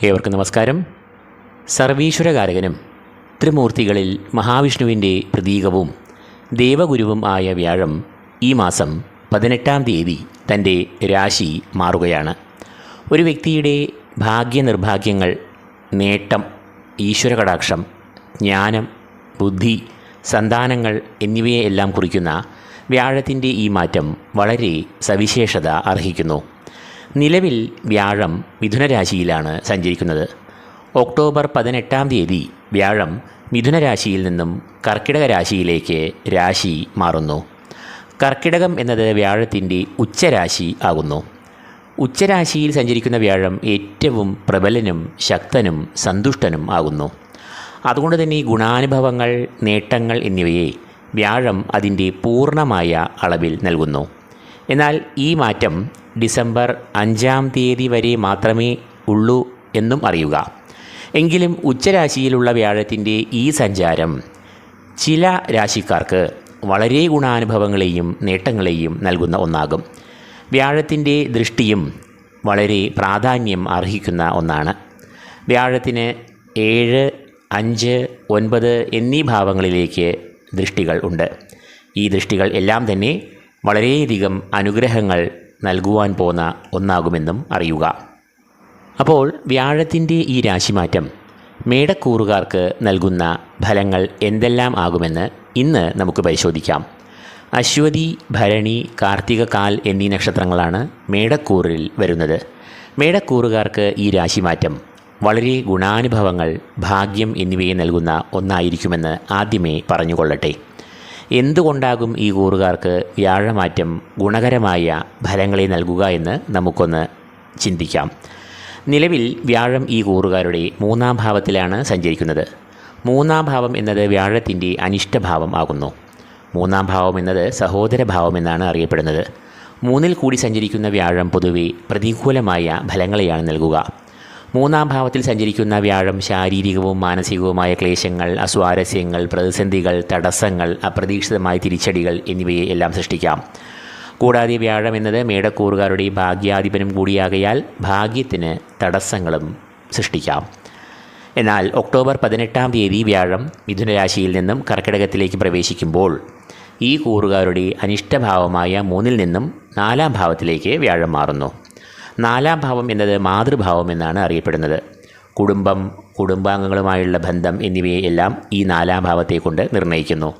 ഏവർക്കും നമസ്കാരം. സർവീശ്വരകാരകനും ത്രിമൂർത്തികളിൽ മഹാവിഷ്ണുവിന്റെ പ്രതീകവും ദേവഗുരുവും ആയ വ്യാഴം ഈ മാസം പതിനെട്ടാം തീയതി തന്റെ രാശി മാറുകയാണ്. ഒരു വ്യക്തിയുടെ ഭാഗ്യനിർഭാഗ്യങ്ങൾ നേട്ടം ഈശ്വരകടാക്ഷം ജ്ഞാനം ബുദ്ധി സന്താനങ്ങൾ എന്നിവയെല്ലാം കുറിക്കുന്ന വ്യാഴത്തിന്റെ ഈ മാറ്റം വളരെ സവിശേഷത അർഹിക്കുന്നു. നിലവിൽ വ്യാഴം മിഥുനരാശിയിലാണ് സഞ്ചരിക്കുന്നത്. ഒക്ടോബർ പതിനെട്ടാം തീയതി വ്യാഴം മിഥുനരാശിയിൽ നിന്നും കർക്കിടക രാശിയിലേക്ക് രാശി മാറുന്നു. കർക്കിടകം എന്നത് വ്യാഴത്തിന്റെ ഉച്ചരാശി ആകുന്നു. ഉച്ചരാശിയിൽ സഞ്ചരിക്കുന്ന വ്യാഴം ഏറ്റവും പ്രബലനും ശക്തനും സന്തുഷ്ടനും ആകുന്നു. അതുകൊണ്ട് തന്നെ ഗുണാനുഭവങ്ങൾ നേട്ടങ്ങൾ എന്നിവയെ വ്യാഴം അതിന്റെ പൂർണമായ അളവിൽ നൽകുന്നു. എന്നാൽ ഈ മാറ്റം ഡിസംബർ അഞ്ചാം തീയതി വരെ മാത്രമേ ഉള്ളൂ എന്നും അറിയുക. എങ്കിലും ഉച്ചരാശിയിലുള്ള വ്യാഴത്തിന്റെ ഈ സഞ്ചാരം ചില രാശിക്കാർക്ക് വളരെ ഗുണാനുഭവങ്ങളെയും നേട്ടങ്ങളെയും നൽകുന്ന ഒന്നാകും. വ്യാഴത്തിന്റെ ദൃഷ്ടിയും വളരെ പ്രാധാന്യം അർഹിക്കുന്ന ഒന്നാണ്. വ്യാഴത്തിന് ഏഴ് അഞ്ച് ഒൻപത് എന്നീ ഭാവങ്ങളിലേക്ക് ദൃഷ്ടികൾ ഉണ്ട്. ഈ ദൃഷ്ടികൾ എല്ലാം തന്നെ വളരെയധികം അനുഗ്രഹങ്ങൾ നൽകുവാൻ പോന്ന ഒന്നാകുമെന്നും അറിയുക. അപ്പോൾ വ്യാഴത്തിന്റെ ഈ രാശിമാറ്റം മേടക്കൂറുകാർക്ക് നൽകുന്ന ഫലങ്ങൾ എന്തെല്ലാം ആകുമെന്ന് ഇന്ന് നമുക്ക് പരിശോധിക്കാം. അശ്വതി ഭരണി കാർത്തിക കാൽ എന്നീ നക്ഷത്രങ്ങളാണ് മേടക്കൂറിൽ വരുന്നത്. മേടക്കൂറുകാർക്ക് ഈ രാശിമാറ്റം വളരെ ഗുണാനുഭവങ്ങൾ ഭാഗ്യം എന്നിവയെ നൽകുന്ന ഒന്നായിരിക്കുമെന്ന് ആദ്യമേ പറഞ്ഞുകൊള്ളട്ടെ. എന്തുകൊണ്ടാകും ഈ കൂറുകാർക്ക് വ്യാഴമാറ്റം ഗുണകരമായ ഫലങ്ങളെ നൽകുക എന്ന് നമുക്കൊന്ന് ചിന്തിക്കാം. നിലവിൽ വ്യാഴം ഈ കൂറുകാരുടെ മൂന്നാം ഭാവത്തിലാണ് സഞ്ചരിക്കുന്നത്. മൂന്നാം ഭാവം എന്നത് വ്യാഴത്തിന്റെ അനിഷ്ടഭാവം ആകുന്നു. മൂന്നാം ഭാവം എന്നത് സഹോദരഭാവം എന്നാണ് അറിയപ്പെടുന്നത്. മൂന്നിൽ കൂടി സഞ്ചരിക്കുന്ന വ്യാഴം പൊതുവെ പ്രതികൂലമായ ഫലങ്ങളെയാണ് നൽകുക. മൂന്നാം ഭാവത്തിൽ സഞ്ചരിക്കുന്ന വ്യാഴം ശാരീരികവും മാനസികവുമായ ക്ലേശങ്ങൾ അസ്വാരസ്യങ്ങൾ പ്രതിസന്ധികൾ തടസ്സങ്ങൾ അപ്രതീക്ഷിതമായ തിരിച്ചടികൾ എന്നിവയെ എല്ലാം സൃഷ്ടിക്കാം. കൂടാതെ വ്യാഴം എന്നത് മേടക്കൂറുകാരുടെ ഭാഗ്യാധിപനും കൂടിയാകയാൽ ഭാഗ്യത്തിന് തടസ്സങ്ങളും സൃഷ്ടിക്കാം. എന്നാൽ ഒക്ടോബർ പതിനെട്ടാം തീയതി വ്യാഴം മിഥുനരാശിയിൽ നിന്നും കർക്കിടകത്തിലേക്ക് പ്രവേശിക്കുമ്പോൾ ഈ കൂറുകാരുടെ അനിഷ്ടഭാവമായ മൂന്നിൽ നിന്നും നാലാം ഭാവത്തിലേക്ക് വ്യാഴം മാറുന്നു. നാലാം ഭാവം എന്നത് മാതൃഭാവം എന്നാണ് അറിയപ്പെടുന്നത്. കുടുംബം കുടുംബാംഗങ്ങളുമായുള്ള ബന്ധം എന്നിവയെല്ലാം ഈ നാലാം ഭാവത്തെ കൊണ്ട് നിർണയിക്കുന്നു.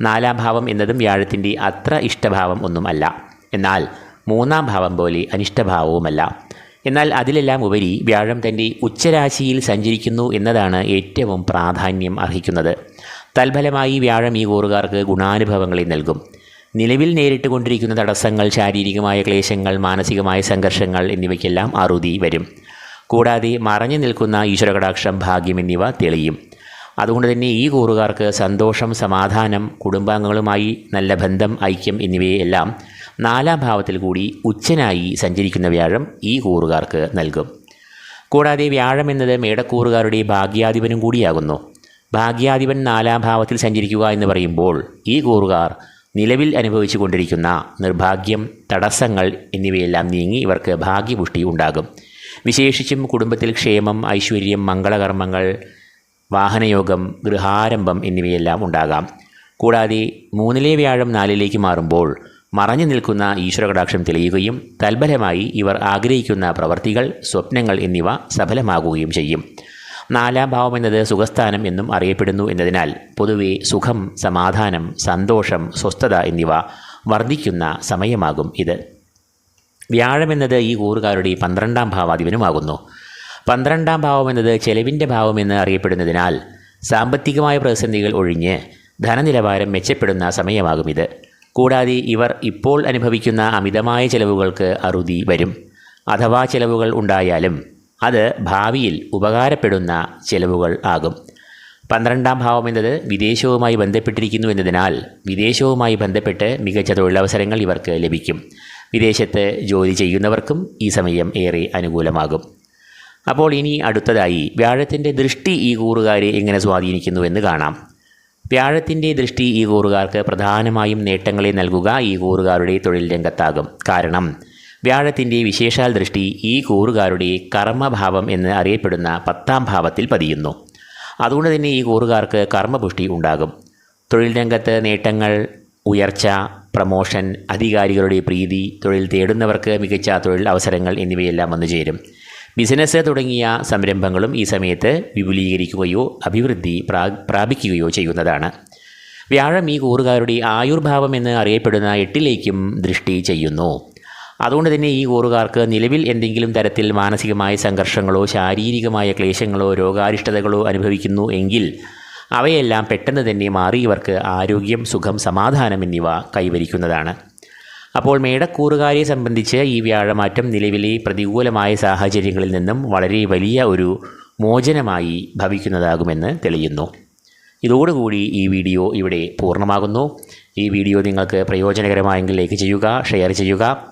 നാലാം ഭാവം എന്നതും വ്യാഴത്തിന്റെ അത്ര ഇഷ്ടഭാവം ഒന്നും അല്ല എന്നാൽ മൂന്നാം ഭാവം പോലെ അനിഷ്ടഭാവവുമല്ല. എന്നാൽ അതിലെല്ലാം ഉപരി വ്യാഴം തന്റെ ഉച്ചരാശിയിൽ സഞ്ചരിക്കുന്നു എന്നതാണ് ഏറ്റവും പ്രാധാന്യം അർഹിക്കുന്നത്. തൽഫലമായി വ്യാഴം ഈ കൂറുകാർക്ക് ഗുണാനുഭവങ്ങളെ നൽകും. നിലവിൽ നേരിട്ട് കൊണ്ടിരിക്കുന്ന തടസ്സങ്ങൾ ശാരീരികമായ ക്ലേശങ്ങൾ മാനസികമായ സംഘർഷങ്ങൾ എന്നിവയ്ക്കെല്ലാം അറുതി വരും. കൂടാതെ മറഞ്ഞു നിൽക്കുന്ന ഈശ്വരകടാക്ഷം ഭാഗ്യം എന്നിവ തെളിയും. അതുകൊണ്ട് തന്നെ ഈ കൂറുകാർക്ക് സന്തോഷം സമാധാനം കുടുംബാംഗങ്ങളുമായി നല്ല ബന്ധം ഐക്യം എന്നിവയെല്ലാം നാലാം ഭാവത്തിൽ കൂടി ഉച്ചനായി സഞ്ചരിക്കുന്ന വ്യാഴം ഈ കൂറുകാർക്ക് നൽകും. കൂടാതെ വ്യാഴം എന്നത് മേടക്കൂറുകാരുടെ ഭാഗ്യാധിപനും കൂടിയാകുന്നു. ഭാഗ്യാധിപൻ നാലാം ഭാവത്തിൽ സഞ്ചരിക്കുക എന്ന് പറയുമ്പോൾ ഈ കൂറുകാർ നിലവിൽ അനുഭവിച്ചു കൊണ്ടിരിക്കുന്ന നിർഭാഗ്യം തടസ്സങ്ങൾ എന്നിവയെല്ലാം നീങ്ങി ഇവർക്ക് ഭാഗ്യപുഷ്ടി ഉണ്ടാകും. വിശേഷിച്ചും കുടുംബത്തിൽ ക്ഷേമം ഐശ്വര്യം മംഗളകർമ്മങ്ങൾ വാഹനയോഗം ഗൃഹാരംഭം എന്നിവയെല്ലാം ഉണ്ടാകാം. കൂടാതെ മൂന്നിലെ വ്യാഴം നാലിലേക്ക് മാറുമ്പോൾ മറഞ്ഞു നിൽക്കുന്ന ഈശ്വരകടാക്ഷം തെളിയുകയും തൽഫലമായി ഇവർ ആഗ്രഹിക്കുന്ന പ്രവർത്തികൾ സ്വപ്നങ്ങൾ എന്നിവ സഫലമാകുകയും ചെയ്യും. നാലാം ഭാവം എന്നത് സുഖസ്ഥാനം എന്നും അറിയപ്പെടുന്നു എന്നതിനാൽ പൊതുവെ സുഖം സമാധാനം സന്തോഷം സ്വസ്ഥത എന്നിവ വർദ്ധിക്കുന്ന സമയമാകും ഇത്. വ്യാഴം എന്നത് ഈ കൂറുകാരുടെ പന്ത്രണ്ടാം ഭാവാധിപനുമാകുന്നു. പന്ത്രണ്ടാം ഭാവം എന്നത് ചെലവിന്റെ ഭാവമെന്ന് അറിയപ്പെടുന്നതിനാൽ സാമ്പത്തികമായ പ്രതിസന്ധികൾ ഒഴിഞ്ഞ് ധനനിലവാരം മെച്ചപ്പെടുന്ന സമയമാകും ഇത്. കൂടാതെ ഇവർ ഇപ്പോൾ അനുഭവിക്കുന്ന അമിതമായ ചെലവുകൾക്ക് അറുതി വരും. അഥവാ ചെലവുകൾ ഉണ്ടായാലും അത് ഭാവിയിൽ ഉപകാരപ്പെടുന്ന ചെലവുകൾ ആകും. പന്ത്രണ്ടാം ഭാവം എന്നത് വിദേശവുമായി ബന്ധപ്പെട്ടിരിക്കുന്നു എന്നതിനാൽ വിദേശവുമായി ബന്ധപ്പെട്ട് മികച്ച തൊഴിലവസരങ്ങൾ ഇവർക്ക് ലഭിക്കും. വിദേശത്ത് ജോലി ചെയ്യുന്നവർക്കും ഈ സമയം ഏറെ അനുകൂലമാകും. അപ്പോൾ ഇനി അടുത്തതായി വ്യാഴത്തിന്റെ ദൃഷ്ടി ഈ കൂറുകാരെ എങ്ങനെ സ്വാധീനിക്കുന്നുവെന്ന് കാണാം. വ്യാഴത്തിന്റെ ദൃഷ്ടി ഈ കൂറുകാർക്ക് പ്രധാനമായും നേട്ടങ്ങളെ നൽകുക ഈ കൂറുകാരുടെ തൊഴിൽ രംഗത്താകും. കാരണം വ്യാഴത്തിന്റെ വിശേഷാൽ ദൃഷ്ടി ഈ കൂറുകാരുടെ കർമ്മഭാവം എന്ന് അറിയപ്പെടുന്ന പത്താം ഭാവത്തിൽ പതിയുന്നു. അതുകൊണ്ട് തന്നെ ഈ കൂറുകാർക്ക് കർമ്മപുഷ്ടി ഉണ്ടാകും. തൊഴിൽ രംഗത്ത് നേട്ടങ്ങൾ ഉയർച്ച പ്രമോഷൻ അധികാരികളുടെ പ്രീതി തൊഴിൽ തേടുന്നവർക്ക് മികച്ച തൊഴിൽ അവസരങ്ങൾ എന്നിവയെല്ലാം വന്നു ചേരും. ബിസിനസ് തുടങ്ങിയ സംരംഭങ്ങളും ഈ സമയത്ത് വിപുലീകരിക്കുകയോ അഭിവൃദ്ധി പ്രാ പ്രാപിക്കുകയോ ചെയ്യുന്നതാണ്. വ്യാഴം ഈ കൂറുകാരുടെ ആയുർഭാവം എന്ന് അറിയപ്പെടുന്ന എട്ടിലേക്കും ദൃഷ്ടി ചെയ്യുന്നു. അതുകൊണ്ട് തന്നെ ഈ കൂറുകാർക്ക് നിലവിൽ എന്തെങ്കിലും തരത്തിൽ മാനസികമായ സംഘർഷങ്ങളോ ശാരീരികമായ ക്ലേശങ്ങളോ രോഗാരിഷ്ടതകളോ അനുഭവിക്കുന്നു എങ്കിൽ അവയെല്ലാം പെട്ടെന്ന് തന്നെ മാറി ഇവർക്ക് ആരോഗ്യം സുഖം സമാധാനം എന്നിവ കൈവരിക്കുന്നതാണ്. അപ്പോൾ മേടക്കൂറുകാരെ സംബന്ധിച്ച് ഈ വ്യാഴമാറ്റം നിലവിലെ പ്രതികൂലമായ സാഹചര്യങ്ങളിൽ നിന്നും വളരെ വലിയ ഒരു മോചനമായി ഭവിക്കുന്നതാകുമെന്ന് തെളിയുന്നു. ഇതോടുകൂടി ഈ വീഡിയോ ഇവിടെ പൂർണമാകുന്നു. ഈ വീഡിയോ നിങ്ങൾക്ക് പ്രയോജനകരമായെങ്കിൽ ലൈക്ക് ചെയ്യുക ഷെയർ ചെയ്യുക.